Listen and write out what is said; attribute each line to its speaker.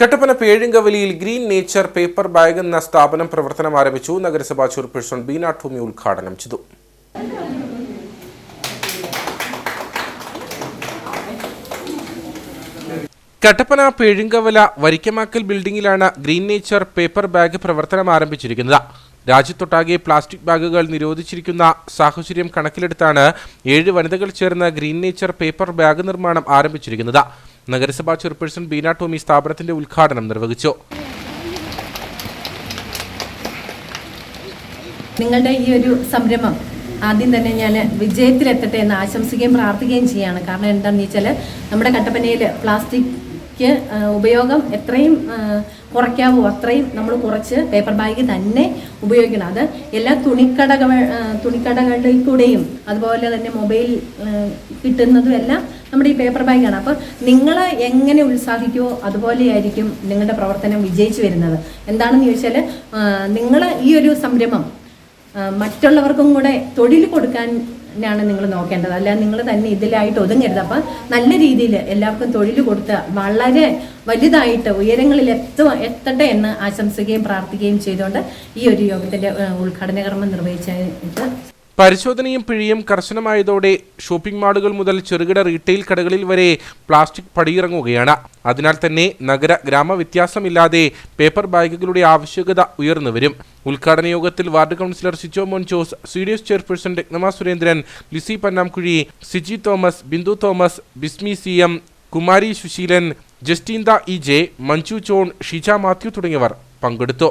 Speaker 1: കട്ടപ്പന പേഴുങ്കവലിയിൽ green nature paper bag എന്ന സ്ഥാപനം പ്രവർത്തനം ആരംഭിച്ചു. നഗരസഭാ ചെയർപേഴ്സൺ ബീന ടോമി ഉദ്ഘാടനം ചെയ്തു. കട്ടപ്പന പേഴുങ്കവല വരിക്കമാക്കൽ ബിൽഡിംഗിലാണ് ഗ്രീൻ നേച്ചർ പേപ്പർ ബാഗ് പ്രവർത്തനം ആരംഭിച്ചിരിക്കുന്നത്. രാജ്യത്തൊട്ടാകെ പ്ലാസ്റ്റിക് ബാഗുകൾ നിരോധിച്ചിരിക്കുന്ന സാഹചര്യം കണക്കിലെടുത്താണ് ഏഴ് വനിതകൾ ചേർന്ന് ഗ്രീൻ നേച്ചർ പേപ്പർ ബാഗ് നിർമ്മാണം ആരംഭിച്ചിരിക്കുന്നത്. നഗരസഭാ ചെയർപേഴ്സൺ ബീന ടോമി സ്ഥാപനത്തിന്റെ ഉദ്ഘാടനം നിർവഹിച്ചു.
Speaker 2: നിങ്ങളുടെ ഈ ഒരു സംരംഭം ആദ്യം തന്നെ ഞാൻ വിജയത്തിലെത്തട്ടെ എന്ന് ആശംസിക്കുകയും പ്രാർത്ഥിക്കുകയും ചെയ്യാണ് കാരണം എന്താണെന്ന് വെച്ചാൽ നമ്മുടെ കട്ടപ്പനയിൽ പ്ലാസ്റ്റിക് ഉപയോഗം എത്രയും കുറയ്ക്കാവോ. അത്രയും നമ്മൾ കുറച്ച് പേപ്പർ ബാഗ് തന്നെ ഉപയോഗിക്കണം. അത് എല്ലാ തുണിക്കടകൾ ആ, തുണിക്കടകളിൽ കൂടെയും അതുപോലെ തന്നെ മൊബൈൽ കിട്ടുന്നതും എല്ലാം നമ്മുടെ ഈ പേപ്പർ ബാഗാണ് അപ്പോൾ നിങ്ങൾ എങ്ങനെ ഉത്സാഹിക്കുമോ അതുപോലെയായിരിക്കും നിങ്ങളുടെ പ്രവർത്തനം വിജയിച്ചു വരുന്നത്. എന്താണെന്ന് ചോദിച്ചാൽ നിങ്ങൾ ഈ ഒരു സംരംഭം മറ്റുള്ളവർക്കും കൂടെ തൊഴിൽ കൊടുക്കാനാണ് നിങ്ങൾ നോക്കേണ്ടത്. അല്ല നിങ്ങൾ തന്നെ ഇതിലായിട്ട് ഒതുങ്ങരുത്. അപ്പം നല്ല രീതിയിൽ എല്ലാവർക്കും തൊഴിൽ കൊടുത്ത് വളരെ വലുതായിട്ട് ഉയരങ്ങളിൽ എത്തുക എത്തട്ടെ എന്ന് ആശംസിക്കുകയും പ്രാർത്ഥിക്കുകയും ചെയ്തുകൊണ്ട് ഈ ഒരു യോഗത്തിന്റെ ഉദ്ഘാടന കർമ്മം നിർവഹിച്ചിട്ട്
Speaker 1: പരിശോധനയും പിഴയും കർശനമായതോടെ ഷോപ്പിംഗ് മാളുകൾ മുതൽ ചെറുകിട റീറ്റെയിൽ കടകളിൽ വരെ പ്ലാസ്റ്റിക് പടിയിറങ്ങുകയാണ്. അതിനാൽ തന്നെ നഗര ഗ്രാമ വ്യത്യാസമില്ലാതെ പേപ്പർ ബാഗുകളുടെ ആവശ്യകത ഉയർന്നു വരും. ഉദ്ഘാടന യോഗത്തിൽ ward councillor Sijo Mon Jose C D S chairperson Rathnama Surendran Lissy Pannamkuzhi Siji Thomas Bindu Thomas Bismi C M Kumari Susheelan Justeentha E J Manju John Shija Mathew തുടങ്ങിയവർ പങ്കെടുത്തു.